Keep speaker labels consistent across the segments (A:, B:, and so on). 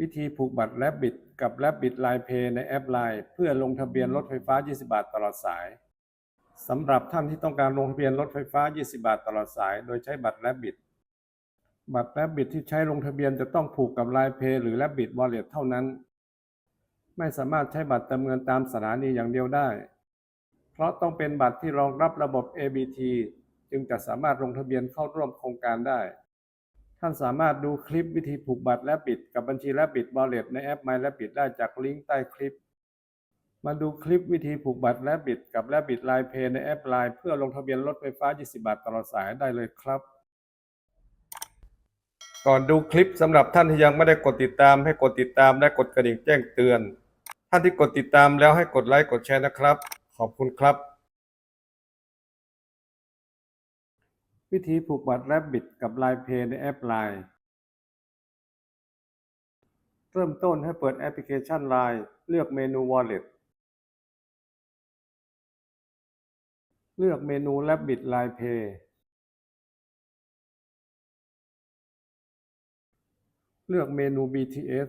A: วิธีผูกบัตรแลบบิดกับแลบบิดไลน์เพย์ในแอปไลน์เพื่อลงทะเบียนรถไฟฟ้า 20 บาทตลอดสายสำหรับท่านที่ต้องการลงทะเบียนรถไฟฟ้า 20 บาทตลอดสาย โดยใช้บัตรแลบบิดบัตรแลบบิดที่ใช้ลงทะเบียนจะต้องผูกกับไลน์เพย์หรือแลบบิดวอลเล็ตเท่านั้น ไม่สามารถใช้บัตรเติมเงินตามสถานีอย่างเดียวได้ เพราะต้องเป็นบัตรที่รองรับระบบ ABT จึงจะสามารถลงทะเบียนเข้าร่วมโครงการได้ ท่านสามารถดูคลิปวิธีผูกบัตรและบิดกับบัญชีและบิดวอลเล็ตในแอป My และบิดได้จากลิงก์ใต้คลิป มาดูคลิปวิธีผูกบัตรและบิดกับและบิดไลน์เพย์ในแอปไลน์เพื่อลงทะเบียนรถไฟฟ้า 20 บาทตลอดสายได้เลยครับ ก่อนดูคลิปสำหรับท่านที่ยังไม่ได้กดติดตามให้กดติดตามและกดกระดิ่งแจ้งเตือน ท่านที่กดติดตามแล้วให้กดไลค์กดแชร์นะครับ ขอบคุณครับ วิธีผูกบัตรแรบบิ t กับ Line Pay ในแอป Line เริ่มต้นให้เปิดแอปพลิเคชัน Line เลือกเมนู Wallet เลือกเมนู Rabbit Line Pay เลือกเมนู BTS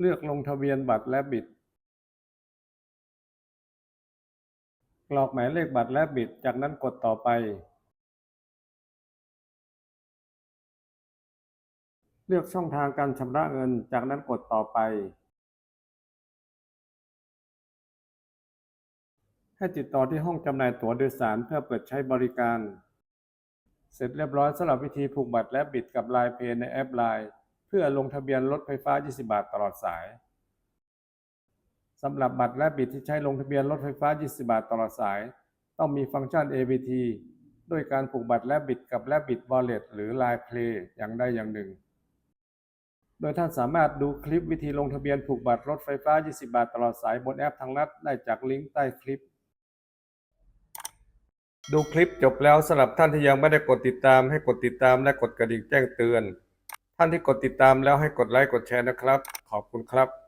A: เลือกลงทะเบียนบัตร Rabbit กรอกหมายเลขบัตรและบิด จากนั้นกดต่อไป เลือกช่องทางการชำระเงิน จากนั้นกดต่อไป ให้ติดต่อที่ห้องจำหน่ายตั๋วโดยสารเพื่อเปิดใช้บริการ เสร็จเรียบร้อยสำหรับวิธีผูกบัตรและบิดกับ Line Pay ในแอป Line เพื่อลงทะเบียนรถไฟฟ้า 20 บาทตลอดสาย สำหรับบัตรและบิดที่ใช้ลงทะเบียนรถไฟฟ้า 20 บาทตลอดสาย ต้องมีฟังก์ชัน ABT ด้วยการผูกบัตรและบิดกับและบิด Wallet หรือ Line Play อย่างใดอย่างหนึ่ง โดยท่านสามารถดูคลิปวิธีลงทะเบียนผูกบัตรรถไฟฟ้า 20 บาทตลอดสายบนแอปทางรัฐได้จากลิงก์ใต้คลิป ดูคลิปจบแล้วสำหรับท่านที่ยังไม่ได้กดติดตามให้กดติดตามและกดกระดิ่งแจ้งเตือน ท่านที่กดติดตามแล้วให้กดไลค์กดแชร์นะครับ ขอบคุณครับ